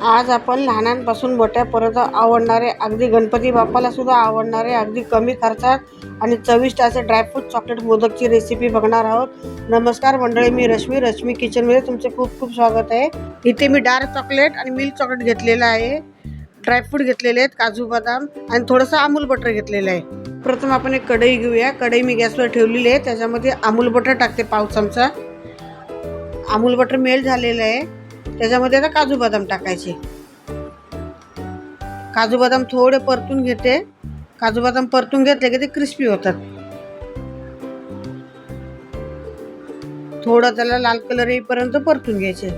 आज आपण लहानांपासून मोठ्यापर्यंत आवडणारे अगदी गणपती बाप्पाला सुद्धा आवडणारे अगदी कमी खर्चात आणि चविष्ट असे ड्रायफ्रूट चॉकलेट मोदकची रेसिपी बघणार आहोत. नमस्कार मंडळी मी रश्मी रश्मी किचनमध्ये तुमचे खूप खूप स्वागत आहे. इथे मी डार्क चॉकलेट आणि मिल्क चॉकलेट घेतलेलं आहे. ड्रायफ्रूट घेतलेले आहेत काजू बदाम आणि थोडंसं अमूल बटर घेतलेलं आहे. प्रथम आपण एक कढई घेऊया. कढई मी गॅसवर ठेवलेली आहे. त्याच्यामध्ये अमूल बटर टाकते पाव चमचा. अमूल बटर मेल्ट झालेलं आहे. त्याच्यामध्ये आता काजू बदाम टाकायचे. काजू बदाम थोडे परतून घेते. काजू बदाम परतून घेतले की ते क्रिस्पी होतात. थोडं त्याला लाल कलर येईपर्यंत परतून घ्यायचे.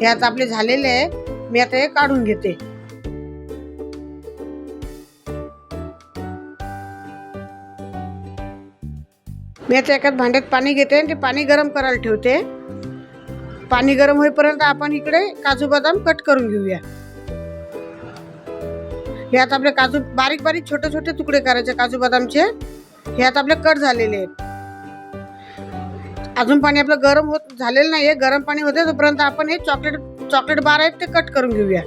हे आता आपले झालेले आहे मी आता हे काढून घेते. मी आता एकाच भांड्यात पाणी घेते आणि ते पाणी गरम करायला ठेवते. पाणी गरम होईपर्यंत आपण इकडे काजू बदाम कट करून घेऊया. हे आता आपले काजू बारीक बारीक छोटे छोटे तुकडे करायचे काजू बदामचे. हे आता आपले कट झालेले आहेत. अजून पाणी आपलं गरम होत झालेलं नाही आहे गरम पाणी होते तोपर्यंत आपण हे चॉकलेट चॉकलेट बार आहेत ते कट करून घेऊया.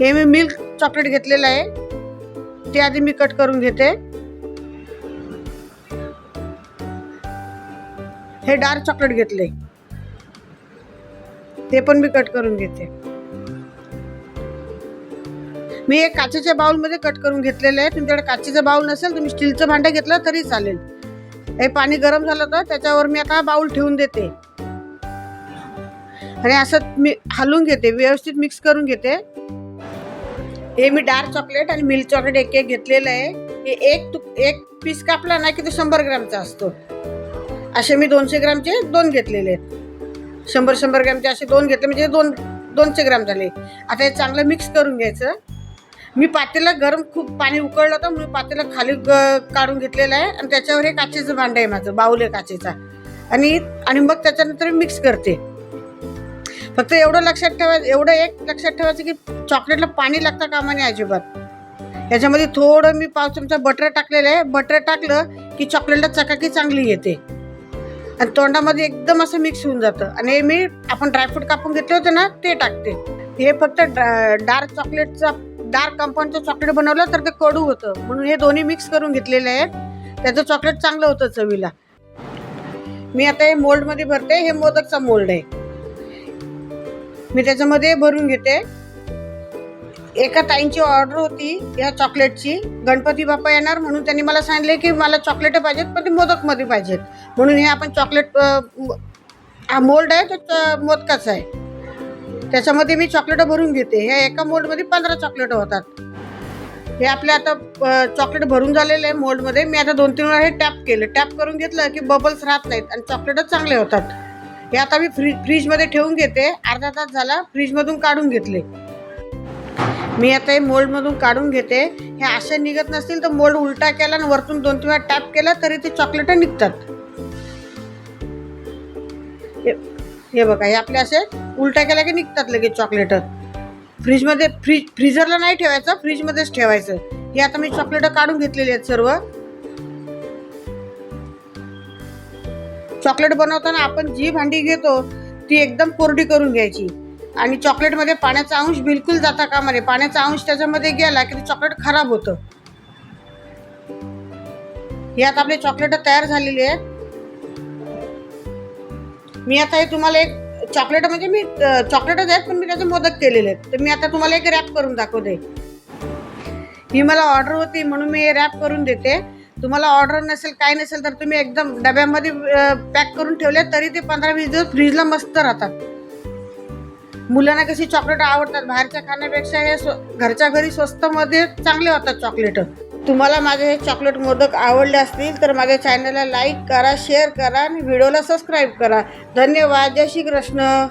हे मी मिल्क चॉकलेट घेतलेलं आहे. ते आधी मी कट करून घेते. हे डार्क चॉकलेट घेतले. ते पण मी कट करून घेते. मी एक काचेच्या बाउलमध्ये कट करून घेतलेले आहे तुमच्याकडे काचेचं बाउल नसेल तुम्ही स्टीलचं भांडं घेतलं तरी चालेल. हे पाणी गरम झालं तर त्याच्यावर मी आता बाउल ठेवून देते. आणि असं मी हलवून घेते व्यवस्थित मिक्स करून घेते. हे मी डार्क चॉकलेट आणि मिल्क चॉकलेट एक एक घेतलेलं आहे. हे एक तू एक पीस कापला ना की तो शंभर ग्रामचा असतो. असे मी दोनशे ग्रामचे दोन घेतलेले आहेत. शंभर शंभर ग्रामचे असे दोन घेतले म्हणजे दोन दोनशे ग्राम झाले. आता हे चांगलं मिक्स करून घ्यायचं. मी पातेला गरम खूप पाणी उकळलं होतं मी पातेला खाली ग- काढून घेतलेलं आहे. आणि त्याच्यावर हे काचेचं भांडं आहे माझं बाहुले आहे काचेचा. आणि आणि मग त्याच्यानंतर मिक्स करते. फक्त एवढं लक्षात ठेवायचं एवढं एक लक्षात ठेवायचं की चॉकलेटला पाणी लागतं कामा नाही अजिबात. याच्यामध्ये थोडं मी पाव चमचा बटर टाकलेलं आहे. बटर टाकलं की चॉकलेटला चकाकी चांगली येते. आणि तोंडामध्ये एकदम असं मिक्स होऊन जातं. आणि हे मी आपण ड्रायफ्रूट कापून घेतले होते ना ते टाकते. हे फक्त डार्क चॉकलेटचा डार्क कंपाऊंडचं चॉकलेट बनवलं तर ते कडू होतं. म्हणून हे दोन्ही मिक्स करून घेतलेले आहेत. त्याचं चॉकलेट चांगलं होतं चवीला. मी आता हे मोल्डमध्ये भरते. हे मोदकचा मोल्ड आहे. मी त्याच्यामध्ये भरून घेते. एका ताईंची ऑर्डर होती या चॉकलेटची गणपती बाप्पा येणार म्हणून त्यांनी मला सांगितले की मला चॉकलेट पाहिजेत पण ते मोदकमध्ये पाहिजेत. म्हणून हे आपण चॉकलेट हा मोल्ड आहे तो च- मोदकाचा आहे. त्याच्यामध्ये मी चॉकलेटं भरून घेते. ह्या एका मोल्डमध्ये पंधरा चॉकलेटं होतात. हे आपले आता चॉकलेट भरून झालेले आहे मोल्डमध्ये मी आता दोन तीन वेळा हे टॅप केलं. टॅप करून घेतलं की बबल्स राहत नाहीत आणि चॉकलेटच चांगले होतात. हे आता मी फ्री फ्रीजमध्ये ठेवून घेते. अर्धा तास झाला फ्रीजमधून काढून घेतले. मी आता हे मोल्डमधून काढून घेते. हे असे निघत नसतील तर मोल्ड उलटा केला आणि वरतून दोन तीन वेळा टॅप केला तरी ते चॉकलेट निघतात. हे- हे बघा हे आपले असे उलटा केला की निघतात लगेच चॉकलेट फ्रीजमध्ये फ्रीज फ्रीजरला नाही ठेवायचं फ्रीजमध्येच ठेवायचं. हे आता मी चॉकलेट काढून घेतलेली आहेत सर्व. चॉकलेट बनवताना आपण जी भांडी घेतो ती एकदम कोरडी करून घ्यायची. आणि चॉकलेटमध्ये पाण्याचा अंश बिलकुल जाता कामा नये. पाण्याचा अंश त्याच्यामध्ये गेला की ते चॉकलेट खराब होतं. यात आता आपले चॉकलेट तयार झालेली आहेत. मी आता हे तुम्हाला एक चॉकलेट म्हणजे मी चॉकलेटच आहेत पण मी त्याचे मोदक केलेले आहेत. तर मी आता तुम्हाला एक रॅप करून दाखवते. ही मला ऑर्डर होती म्हणून मी हे रॅप करून देते. तुम्हाला ऑर्डर नसेल काय नसेल तर तुम्ही एकदम डब्यामध्ये पॅक करून ठेवले तरी ते पंधरा वीस दिवस फ्रीजला मस्त राहतात. मुलांना कशी चॉकलेट आवडतात? बाहेरच्या खाण्यापेक्षा हे स्व- घरच्या घरी स्वस्तमध्ये चांगले होतात चॉकलेट तुम्हाला माझे हे चॉकलेट मोदक आवडले असतील तर माझ्या चॅनलला लाईक करा शेअर करा आणि व्हिडिओला सबस्क्राईब करा. धन्यवाद. जय श्री कृष्ण